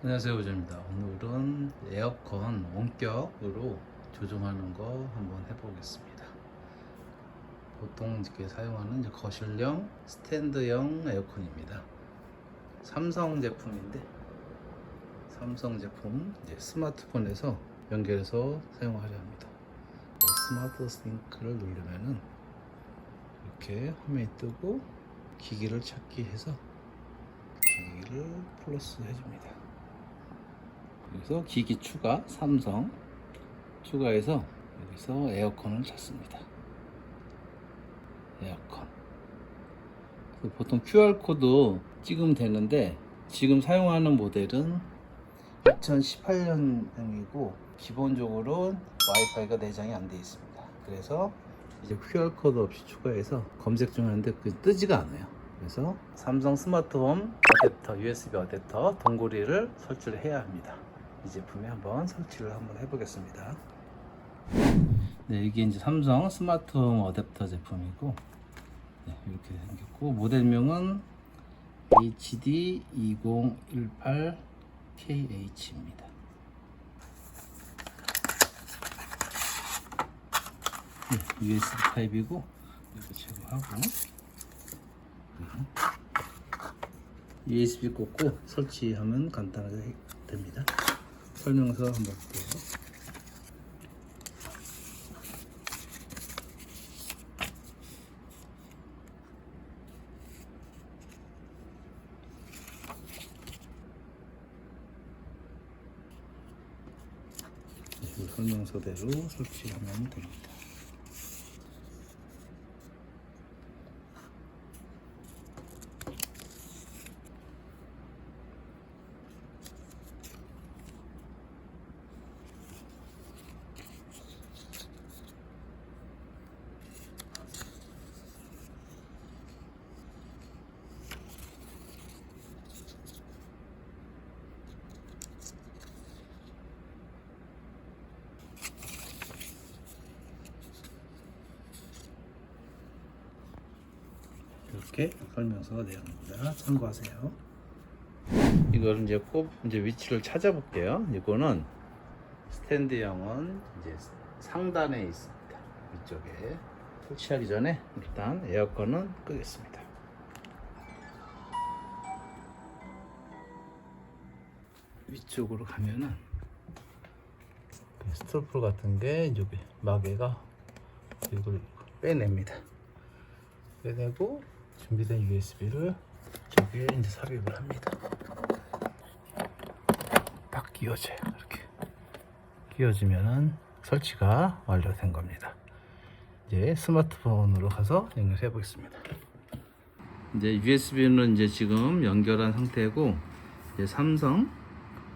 안녕하세요 우재입니다. 오늘은 에어컨 원격으로 조정하는 거 한번 해보겠습니다. 보통 이렇게 사용하는 거실형 스탠드형 에어컨입니다. 삼성 제품인데 삼성 제품 이제 스마트폰에서 연결해서 사용하려 합니다. 스마트 싱크를 누르면은 이렇게 화면이 뜨고 기기를 찾기 해서 기기를 플러스 해줍니다 여기서 기기 추가 삼성 추가해서 여기서 에어컨을 찾습니다. 에어컨. 보통 QR 코드 찍으면 되는데 지금 사용하는 모델은 2018년형이고 기본적으로 와이파이가 내장이 안 되어 있습니다. 그래서 이제 QR 코드 없이 추가해서 검색 중 하는데 그 뜨지가 않아요. 그래서 삼성 스마트홈 어댑터, USB 어댑터 동고리를 설치를 해야 합니다. 이 제품에 한번 설치를 한번 해보겠습니다. 네, 이게 이제 삼성 스마트홈 어댑터 제품이고 네, 이렇게 생겼고 모델명은 HD2018KH입니다. 네, USB 타입이고 이렇게 제거하고 USB 꽂고 설치하면 간단하게 됩니다. 설명서 한번 볼게요. 이 설명서대로 설치하면 됩니다. 이렇게 설명서 내용입니다. 참고하세요. 이거를 이제 꼭 이제 위치를 찾아볼게요. 이거는 스탠드형은 이제 상단에 있습니다. 위쪽에 설치하기 전에 일단 에어컨은 끄겠습니다. 위쪽으로 가면은 스토프 같은 게 여기 마개가 이걸 빼냅니다. 빼내고 준비된 USB를 저기에 이제 삽입을 합니다. 딱 끼워져요. 이렇게 끼워지면은 설치가 완료된 겁니다. 이제 스마트폰으로 가서 연결해 보겠습니다. 이제 USB는 이제 지금 연결한 상태고 이제 삼성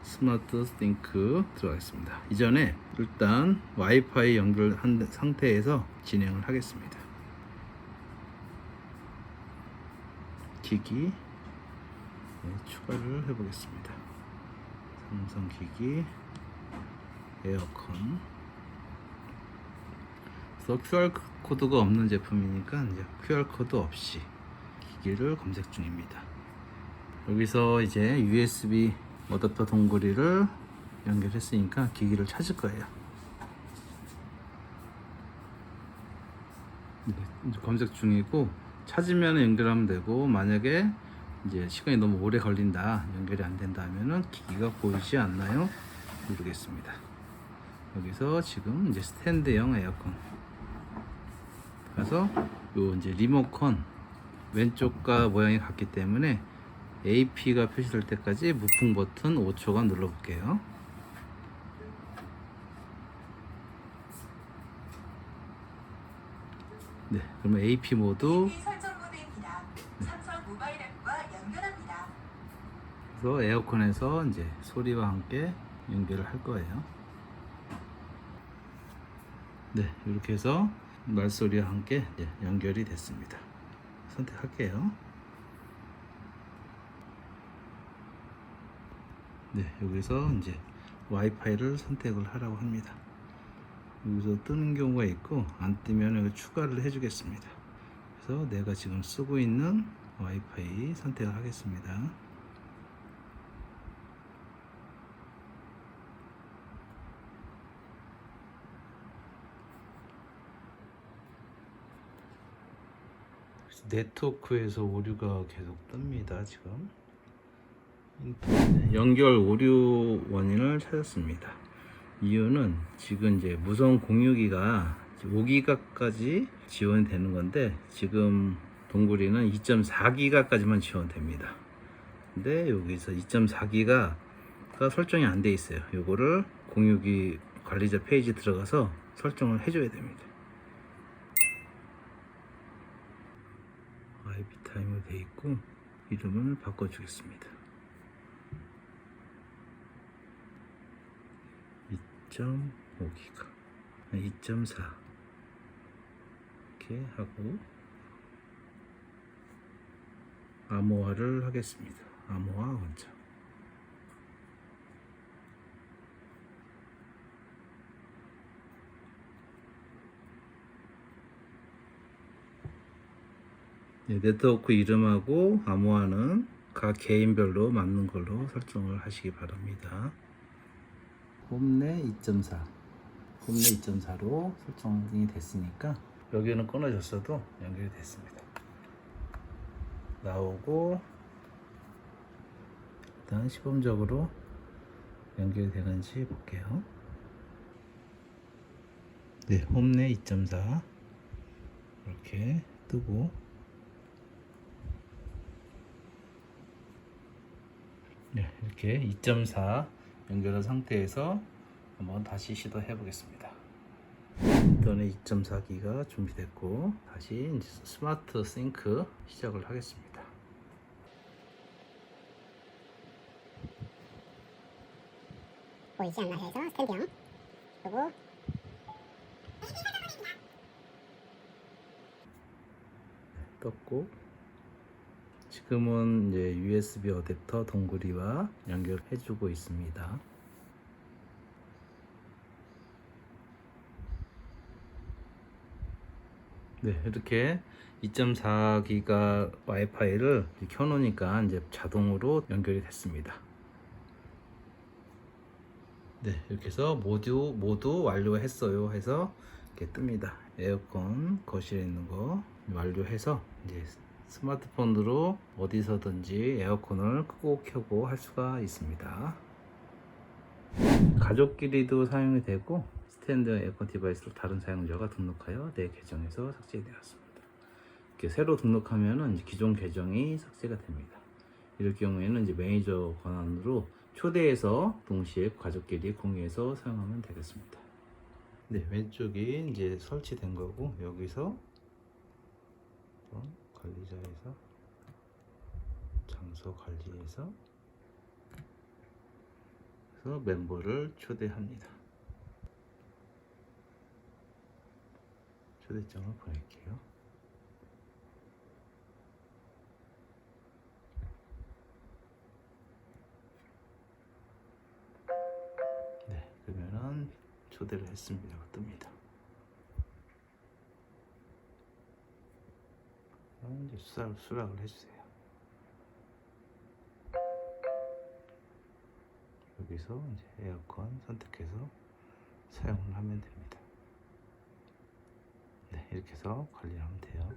스마트 싱크 들어가겠습니다. 이전에 일단 와이파이 연결한 상태에서 진행을 하겠습니다. 기기 네, 추가를 해보겠습니다. 삼성 기기 에어컨 그래서 QR 코드가 없는 제품이니까 이제 QR 코드 없이 기기를 검색 중입니다. 여기서 이제 USB 어댑터 동거리를 연결했으니까 기기를 찾을 거예요. 네, 검색 중이고 찾으면 연결하면 되고 만약에 이제 시간이 너무 오래 걸린다 연결이 안 된다 하면은 기기가 보이지 않나요? 누르겠습니다. 여기서 지금 이제 스탠드형 에어컨 가서 요 이제 리모컨 왼쪽과 모양이 같기 때문에 AP가 표시될 때까지 무풍 버튼 5초간 눌러볼게요. 네, 그러면 AP 모드 그래서 에어컨에서 이제 소리와 함께 연결을 할 거예요. 네, 이렇게 해서 말소리와 함께 이제 연결이 됐습니다. 선택할게요. 네, 여기서 이제 와이파이를 선택을 하라고 합니다. 여기서 뜨는 경우가 있고 안 뜨면 추가를 해주겠습니다. 그래서 내가 지금 쓰고 있는 와이파이 선택을 하겠습니다. 네트워크에서 오류가 계속 뜹니다 지금. 연결 오류 원인을 찾았습니다. 이유는 지금 이제 무선 공유기가 5기가까지 지원이 되는 건데 지금 동굴이는 2.4기가까지만 지원됩니다. 근데 여기서 2.4기가가 설정이 안 돼 있어요. 요거를 공유기 관리자 페이지 들어가서 설정을 해줘야 됩니다 타임으로 돼 있고 이름을 바꿔주겠습니다. 2.5기가, 2.4 이렇게 하고 암호화를 하겠습니다. 암호화 원자. 네, 네트워크 이름하고 암호화는 각 개인별로 맞는 걸로 설정을 하시기 바랍니다. 홈내 2.4 홈내 2.4로 설정이 됐으니까 여기는 끊어졌어도 연결이 됐습니다. 나오고 일단 시범적으로 연결이 되는지 볼게요. 네, 홈내 2.4 이렇게 뜨고 네, 이렇게 2.4 연결한 상태에서 한번 다시 시도해 보겠습니다. 인터넷 2.4기가 준비됐고 다시 스마트 싱크 시작을 하겠습니다. 보이지 않나 해서 스탠드형 그리고 떴고 지금은 이제 USB 어댑터 동구리와 연결해 주고 있습니다. 네, 이렇게 2.4기가 와이파이를 켜놓으니까 이제 자동으로 연결이 됐습니다. 네, 이렇게 해서 모두 모두 완료했어요. 해서 이렇게 뜹니다. 에어컨 거실에 있는 거 완료해서 이제 스마트폰으로 어디서든지 에어컨을 끄고 켜고 할 수가 있습니다. 가족끼리도 사용이 되고 스탠드 에어컨 디바이스로 다른 사용자가 등록하여 내 계정에서 삭제되었습니다. 이렇게 새로 등록하면은 이제 기존 계정이 삭제가 됩니다. 이럴 경우에는 이제 매니저 권한으로 초대해서 동시에 가족끼리 공유해서 사용하면 되겠습니다. 네, 왼쪽이 이제 설치된 거고 여기서 또 관리자에서 장소 관리에서 그래서 멤버를 초대합니다. 초대장을 보낼게요. 네, 그러면은 초대를 했습니다. 뜹니다. 그럼 이제 수락, 수락을 해주세요. 여기서 이제 에어컨 선택해서 사용을 하면 됩니다. 네, 이렇게 해서 관리하면 돼요.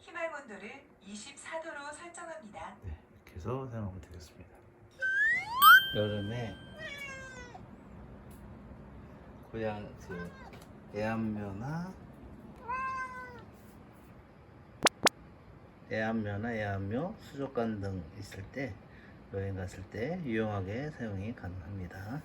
희망 온도를 24도로 설정합니다. 네, 이렇게 해서 사용하면 되겠습니다. 여름에 고양 그 애완묘나 애완묘나 애완묘 수족관 등 있을 때 여행 갔을 때 유용하게 사용이 가능합니다.